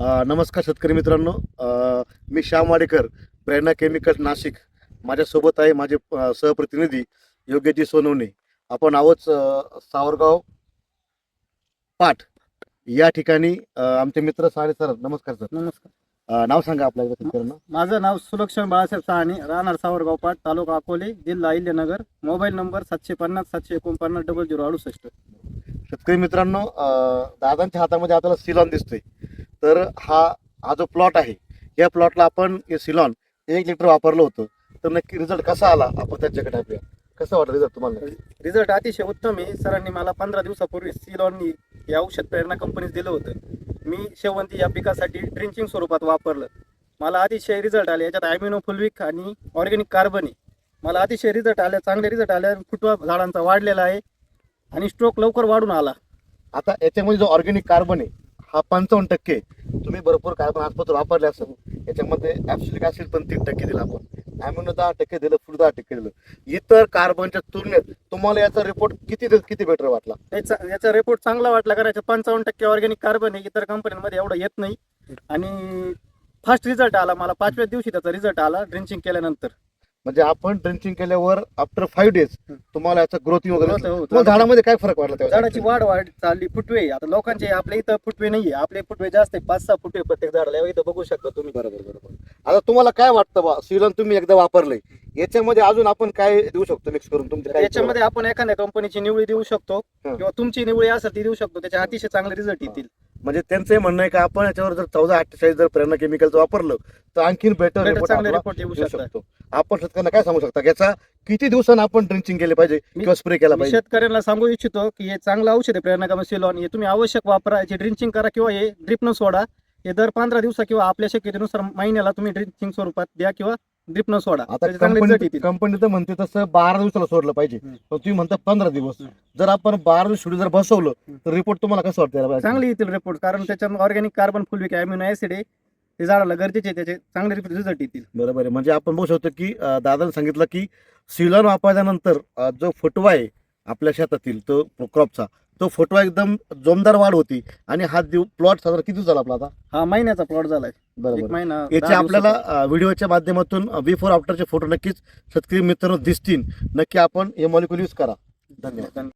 नमस्कार शेतकरी मित्रांनो. मी श्याम वाडेकर प्रेरणा केमिकल नाशिक. माझ्यासोबत आहे माझे सहप्रतिनिधी योग्यजी सोनवणे. आपण आहोत सावरगाव पाठ या ठिकाणी आमचे मित्र सारे सर नमस्कार सर. नमस्कार. नाव सांगा आपल्या शेतकऱ्यांना. माझं नाव सुलक्षण बाळासाहेब सहाणे राहणार सावरगाव पाट तालुका अकोले जिल्हा अहिल्यानगर. मोबाईल नंबर सातशे पन्नास सातशे एकोणपन्नास डबल झिरो अडुसष्ट. शेतकरी मित्रांनो दादांच्या हातामध्ये आपल्याला सिलॉन दिसतोय. तर हा हा जो प्लॉट आहे या प्लॉटला आपण सिलॉन एक लिटर वापरलं होतं. तर नक्की रिझल्ट कसा आला? आपण त्याच्याकडे टाकूया कसं वाटलं रिझल्ट तुम्हाला? रिझल्ट अतिशय उत्तम आहे. सरांनी मला पंधरा दिवसापूर्वी सिलॉननी हे औषध प्रेरणा कंपनीत दिलं होतं. मी शेवंती या पिकासाठी ड्रिंचिंग स्वरूपात वापरलं. मला अतिशय रिझल्ट आले. याच्यात ॲमिनो फुलविक आणि ऑर्गॅनिक कार्बन आहे. मला अतिशय रिझल्ट आले चांगले रिझल्ट आले फुटवा झाडांचा वाढलेला आहे. आणि स्ट्रोक लवकर वाढून आला. आता याच्यामध्ये जो ऑर्गॅनिक कार्बन आहे हा पंचावन्न टक्के आहे. तुम्ही भरपूर कार्बन आजपासून वापरले असेल. याच्यामध्ये ऍब्सुलिक असेल पण तीन टक्के दिलं आपण. ॲम्युनो दहा टक्के दिलं फूड दहा टक्के दिलं. इतर कार्बनच्या तुलनेत तुम्हाला याचा रिपोर्ट किती किती बेटर वाटला? याचा याचा रिपोर्ट चांगला वाटला कारण याच्या पंचावन्न टक्के ऑर्गॅनिक कार्बन आहे इतर कंपन्यांमध्ये एवढं येत नाही. आणि फास्ट रिझल्ट आला मला पाचव्या दिवशी त्याचा रिझल्ट आला ड्रिंचिंग केल्यानंतर. म्हणजे आपण ड्रिंचिंग केल्यावर आफ्टर फाईव्ह डेज हं. तुम्हाला याचा ग्रोथिंग वगैरे हो, दिसलं. हो, तुम्हाला झाडामध्ये काय फरक वाटला? झाडाची वाढ वाढ चालली फुटवे. आता लोकांचे आपल्या इथं फुटवे नाहीये. आपले फुटवे जास्त आहे पाच सहा फुटवे प्रत्येक झाडाला. इथं बघू शकता तुम्ही. बरोबर बरोबर. आता तुम्हाला काय वाटतं बा? सिलन तुम्ही एकदा वापरलंय. याच्यामध्ये अजून आपण काय देऊ शकतो मिक्स करून? तुमच्या याच्यामध्ये आपण एखाद्या कंपनीची निवडी देऊ शकतो. हं. किंवा तुमची निवडी असेल ती देऊ शकतो. त्याचे अतिशय चांगले रिझल्ट येतील. म्हणजे त्यांचं हे म्हणणं आहे का आपण याच्यावर जर चौदा अठ्ठेचाळीस जर प्रेरणा केमिकलचं वापरलं तर आणखीन बेटर रिपोर्ट येऊ शकतो. आपण शेतकऱ्यांना काय सांगू शकता? याचा किती दिवसांना आपण ड्रिंचिंग केले पाहिजे किंवा स्प्रे केला पाहिजे? शेतकऱ्यांना सांगू इच्छितो की हे चांगलं औषध आहे प्रेरणा सिलॉन हे तुम्ही आवश्यक वापरा याची ड्रिंचिंग करा किंवा हे ड्रिपनं सोडा. हे दर पंधरा दिवसा किंवा आपल्या शक्यतेनुसार महिन्याला तुम्ही ड्रिंचिंग स्वरूपात द्या किंवा ड्रिपनं सोडा आता त्याचे चांगले रिझल्ट कंपनी येतील कंपनी तर म्हणते तसं बारा दिवसाला सोडलं पाहिजे. पण तुम्ही म्हणता पंधरा दिवस. जर आपण बारा दिवस शेड्यूल जर बसवलं. तर रिपोर्ट तुम्हाला कसं वाटतं याला? चांगले येतील रिपोर्ट कारण त्याच्यात organic carbon fulvic amino acid आहे ते झाडाला गरजेचे आहे त्याचे चांगले रिझल्ट येतील बरोबर आहे म्हणजे आपण बघू शकतो की अं, दादाने सांगितलं की सिलॉन वापरल्यानंतर अं, जो फुटवा आहे आपल्या शेतातील तो क्रॉपचा तो फुटवा एकदम जोमदार वाढ होती. आणि हा दिव प्लॉट साधारण किती झाला आपला आता? हा महिन्याचा प्लॉट झालाय. एक बरोबर महिना याचे दहा आपल्याला दिवसाचा. व्हिडिओच्या माध्यमातून बिफोर आफ्टरचे फोटो नक्कीच शेतकरी मित्रांनो दिसतील. नक्की आपण हे मॉलिक्युल यूज करा. धन्यवाद.